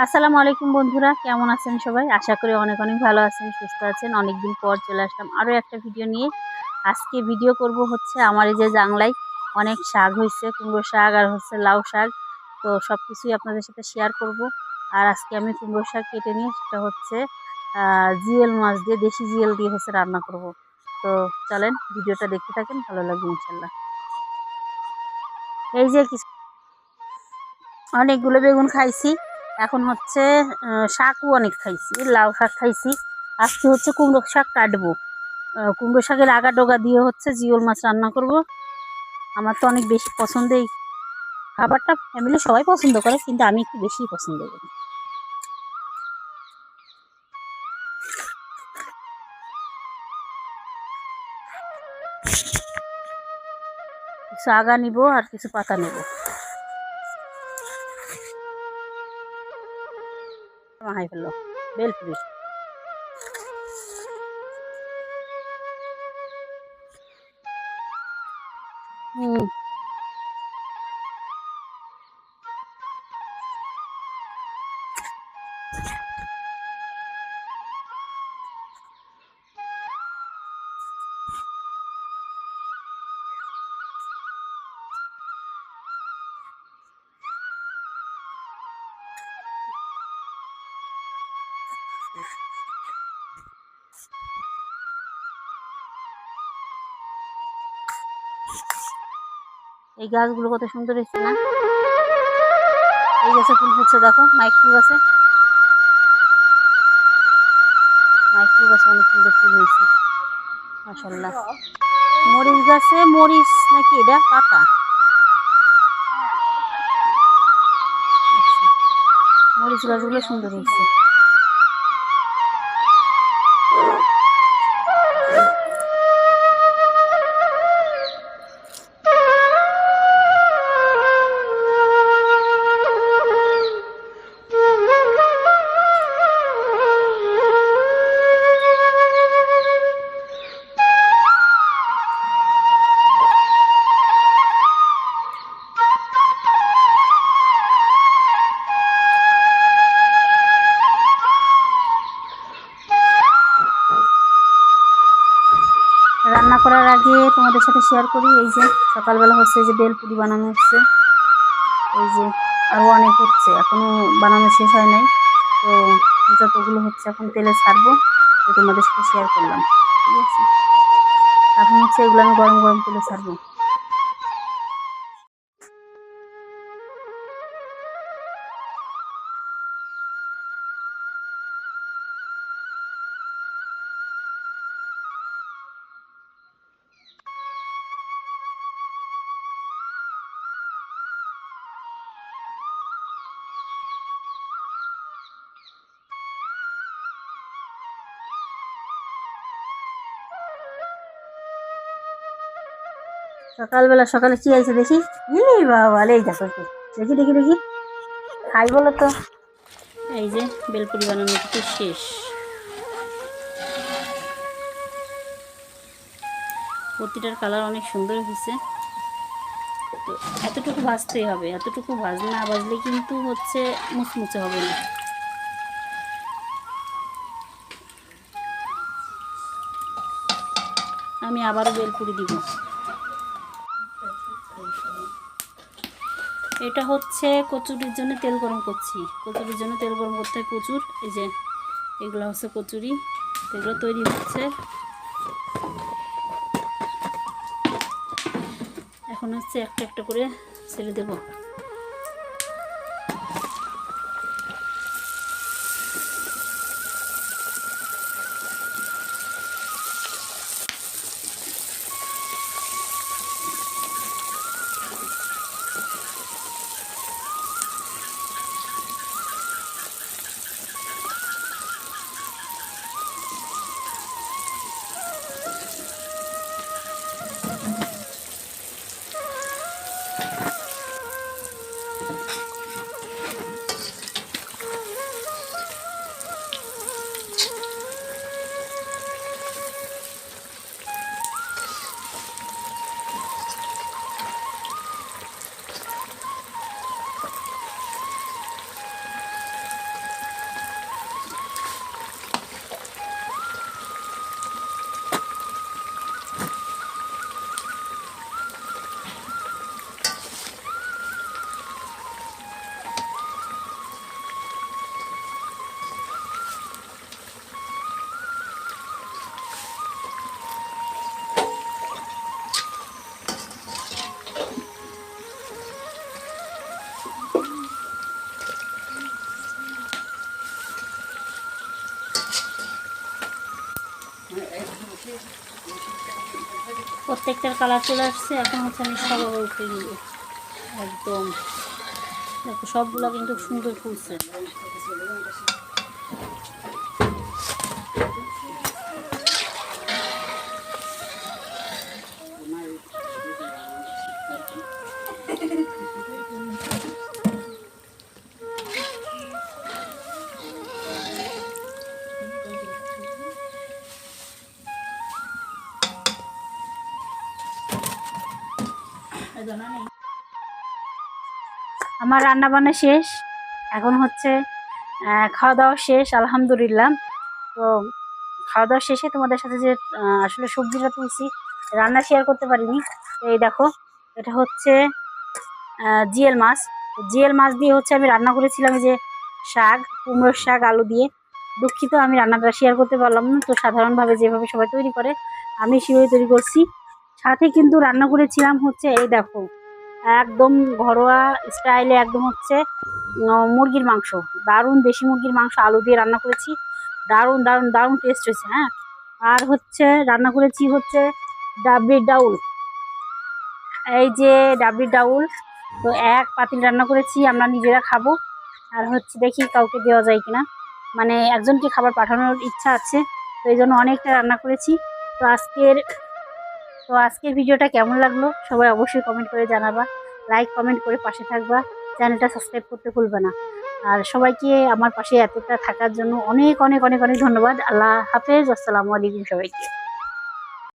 আসসালামু আলাইকুম বন্ধুরা, কেমন আছেন সবাই? আশা করি অনেক অনেক ভালো আছেন, সুস্থ আছেন। অনেক দিন পর চলে আসলাম আরও একটা ভিডিও নিয়ে। আজকে ভিডিও করব হচ্ছে আমার এই যে জাংলায় অনেক শাক হয়েছে, কুমড়ো শাক আর হচ্ছে লাউ শাক। তো সব কিছুই আপনাদের সাথে শেয়ার করব। আর আজকে আমি কুমড়ো শাক কেটে নিয়ে সেটা হচ্ছে জিএল মাছ দিয়ে, দেশি জিএল দিয়ে হচ্ছে রান্না করব। তো চলেন ভিডিওটা দেখতে থাকেন, ভালো লাগবে ইনশাল্লাহ। এই যে কিছু অনেকগুলো বেগুন খাইছি। এখন হচ্ছে শাকও অনেক খাইছি, লাউ শাক খাইছি। আজকে হচ্ছে কুমড়ো শাক কাটবো। কুমড়ো শাকের আগা ডোগা দিয়ে হচ্ছে জিওল মাছ রান্না করব। আমার তো অনেক বেশি পছন্দ এই খাবারটা। ফ্যামিলি সবাই পছন্দ করে, কিন্তু আমি একটু বেশি পছন্দ করি। আগা নিব আর কিছু পাতা নেব। वहाँ कर लो बेलपुरी हम्म Yeah. এই গাছগুলো কত সুন্দর হয়েছে না? এই গাছে ফুল ফুটছে দেখো মাইক ফুল গাছে। মাইক ফুল গাছে অনেক সুন্দর ফুল হয়েছে মাসাল্লাহ মরিচ গাছে মরিচ নাকি এটা? পাতা? আচ্ছা, মরিচ গাছগুলো সুন্দর হয়েছে। করার আগে তোমাদের সাথে শেয়ার করি। এই যে সকালবেলা হচ্ছে যে বেলপুরি বানানো হচ্ছে। এই যে আরও অনেক হচ্ছে এখনও বানানো শেষ হয় নাই। তো যতগুলো হচ্ছে এখন তেলে ছাড়বো, তো তোমাদের সাথে শেয়ার করলাম। ঠিক আছে? এখন হচ্ছে এগুলো আমি গরম গরম তেলে ছাড়বো। সকালবেলা সকালে কি আছে দেখি? ইলি বাবা এই দেখো দেখি দেখি দেখি। খাই বলো তো। এই যে, বেলপুরি বানানো কিন্তু শেষ। প্রতিটার কালার অনেক সুন্দর হয়েছে। তো এতটুকু ভাজতেই হবে। এতটুকু ভাজ না ভাজলে কিন্তু হচ্ছে মুচমুচে হবে না। আমি আবারও বেলপুরি দিব। এটা হচ্ছে কচুরির জন্য তেল গরম করছি। কচুরির জন্য তেল গরম করতে হয় প্রচুর। এই যে, এগুলো হচ্ছে কচুরি। এগুলো তৈরি হচ্ছে। এখন হচ্ছে একটা একটা করে ছেড়ে দেবো। প্রত্যেকটার কালার চলে আসছে, এখন হচ্ছে আমি সব উঠে নিব। একদম। দেখো, সবগুলো কিন্তু সুন্দর ফুলছে। আমার রান্না বান্না শেষ। এখন হচ্ছে খাওয়া দাওয়া শেষ, আলহামদুলিল্লাহ। তো খাওয়া দাওয়া শেষে তোমাদের সাথে যে আসলে সবজিটা তুলছি, রান্না শেয়ার করতে পারিনি। এই দেখো, এটা হচ্ছে জিএল মাছ। জিএল মাছ দিয়ে হচ্ছে আমি রান্না করেছিলাম যে শাক কুমড়োর শাক, আলু দিয়ে। দুঃখিত, আমি রান্নাটা শেয়ার করতে পারলাম না। তো সাধারণভাবে যেভাবে সবাই তৈরি করে, আমি সেভাবে তৈরি করছি। সাথে কিন্তু রান্না করেছিলাম হচ্ছে এই দেখো, একদম ঘরোয়া স্টাইলে একদম হচ্ছে মুরগির মাংস, দারুণ দেশি মুরগির মাংস, আলু দিয়ে রান্না করেছি, দারুণ দারুণ দারুণ টেস্ট হয়েছে হ্যাঁ? আর হচ্ছে রান্না করেছি হচ্ছে ডাবলির ডাউল। এই যে ডাবলির ডাউল, তো এক পাতিল রান্না করেছি, আমরা নিজেরা খাব। আর হচ্ছে দেখি কাউকে দেওয়া যায় কিনা। মানে একজনকে খাবার পাঠানোর ইচ্ছা আছে, তো এই জন্য অনেকটা রান্না করেছি। তো আজকের তো আজকের ভিডিওটা কেমন লাগল? সবাই অবশ্যই কমেন্ট করে জানাবা। লাইক কমেন্ট করে পাশে থাকবা। চ্যানেলটা সাবস্ক্রাইব করতে ভুলবে না। আর সবাইকে আমার পাশে এতটা থাকার জন্য অনেক অনেক অনেক অনেক ধন্যবাদ। আল্লাহ হাফেজ। আসসালামু আলাইকুম সবাইকে।